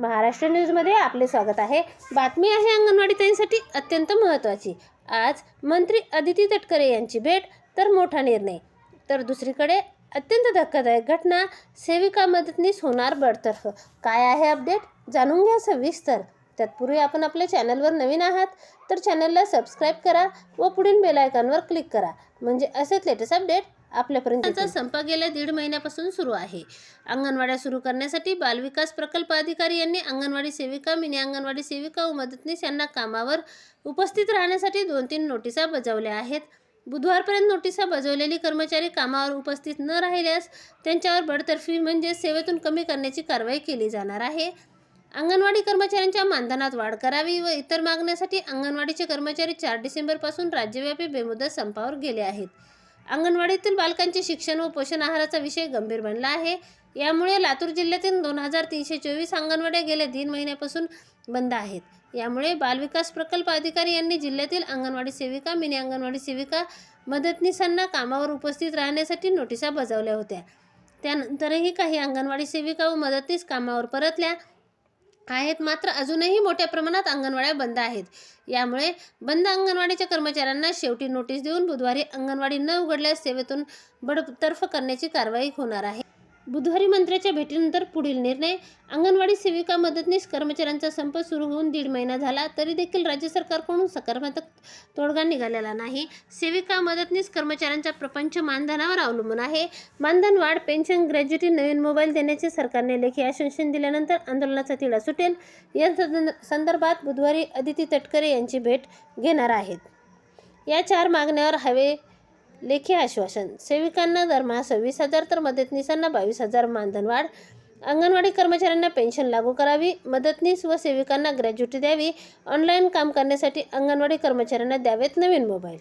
महाराष्ट्र न्यूजमध्ये आपले स्वागत आहे. बातमी आहे अंगणवाडी ताईंसाठी अत्यंत महत्त्वाची. आज मंत्री अदिती तटकरे यांची भेट तर मोठा निर्णय. तर दुसरीकडे अत्यंत धक्कादायक घटना सेविका मदतनीस होणार बडतर्फ. काय आहे अपडेट? जाणून घ्या सविस्तर. तत्पूर्वी आपण आपल्या चॅनलवर नवीन आहात तर चॅनलला सबस्क्राईब करा व पुढील बेलायकॉनवर क्लिक करा. म्हणजे असेच लेटेस्ट अपडेट आपल्यापर्यंत त्यांचा संप गेल्या दीड महिन्यापासून सुरू आहे. अंगणवाड्या सुरू करण्यासाठी बालविकास प्रकल्प अधिकारी यांनी अंगणवाडी सेविका मिनी अंगणवाडी सेविका व मदतनीस यांना कामावर उपस्थित राहण्यासाठी दोन तीन नोटिसा बजावल्या आहेत. बुधवारपर्यंत नोटिसा बजावलेली कर्मचारी कामावर उपस्थित न राहिल्यास त्यांच्यावर बडतर्फी म्हणजे सेवेतून कमी करण्याची कारवाई केली जाणार आहे. अंगणवाडी कर्मचाऱ्यांच्या मानधनात वाढ करावी व इतर मागण्यासाठी अंगणवाडीचे कर्मचारी चार डिसेंबरपासून राज्यव्यापी बेमुदत संपावर गेले आहेत. अंगणवाडीतील बालकांचे शिक्षण व पोषण आहाराचा विषय गंभीर बनला आहे. यामुळे लातूर जिल्ह्यातील दोन हजार तीनशे चोवीस अंगणवाड्या गेल्या तीन महिन्यापासून बंद आहेत. यामुळे बालविकास प्रकल्प अधिकारी यांनी जिल्ह्यातील अंगणवाडी सेविका मिनी अंगणवाडी सेविका मदतनीसांना कामावर उपस्थित राहण्यासाठी नोटिसा बजावल्या होत्या. त्यानंतरही काही अंगणवाडी सेविका व मदतनीस कामावर परतल्या. आहेत. मात्र अजूनही मोठ्या प्रमाणात अंगणवाड्या बंद आहेत. यामुळे बंद अंगणवाडीच्या कर्मचाऱ्यांना शेवटी नोटीस देऊन बुधवारी अंगणवाडी न उघडल्यास सेवेतून बडतर्फ करण्याची कारवाई होणार आहे. बुधवारी मंत्र्याच्या भेटीनंतर पुढील निर्णय. अंगणवाडी सेविका मदतनीस कर्मचाऱ्यांचा संप सुरू होऊन दीड महिना झाला तरी देखील राज्य सरकारकडून सकारात्मक तोडगा निघालेला नाही. सेविका मदतनीस कर्मचाऱ्यांचा प्रपंच मानधनावर अवलंबून आहे. मानधन वाढ पेन्शन ग्रॅज्युटी नवीन मोबाईल देण्याचे सरकारने लेखी आश्वासन दिल्यानंतर आंदोलनाचा तिढा सुटेल. या संदर्भात बुधवारी अदिती तटकरे यांची भेट घेणार आहेत. या चार मागण्यावर हवे लेखी आश्वासन. सेविकांना दरमहा सव्वीस हजार तर मदतनीसांना बावीस हजार मानधन वाढ अंगणवाडी कर्मचाऱ्यांना पेन्शन लागू करावी. मदतनीस व सेविकांना ग्रॅज्युटी द्यावी. ऑनलाईन काम करण्यासाठी अंगणवाडी कर्मचाऱ्यांना द्यावेत नवीन मोबाईल.